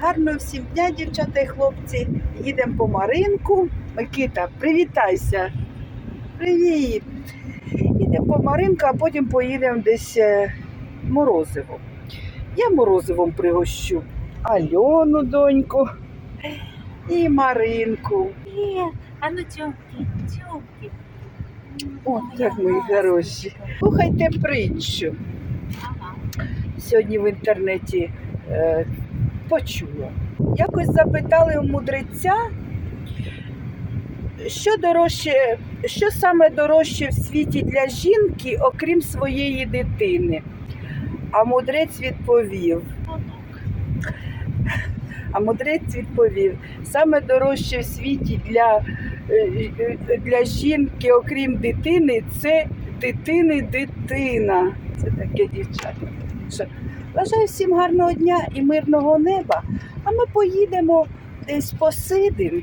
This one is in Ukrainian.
Гарного всім дня, дівчата і хлопці. Їдемо по Маринку. Микита, привітайся. Привіт. Їдемо по Маринку, а потім поїдемо десь е, Морозиво. Я морозивом пригощу Альону, доньку і Маринку. А ну тёмки, тёмки. О, як мої хороші. Слухайте притчу. Сьогодні в інтернеті е, почула. Якось запитали у мудреця, що дорожче, що саме дорожче в світі для жінки, окрім своєї дитини. А мудрець відповів. А мудрець відповів: саме дорожче в світі для, е, е, для жінки, окрім дитини, це дитини дитина. Це таке дівчата. Бажаю всім гарного дня і мирного неба. А ми поїдемо десь посидимо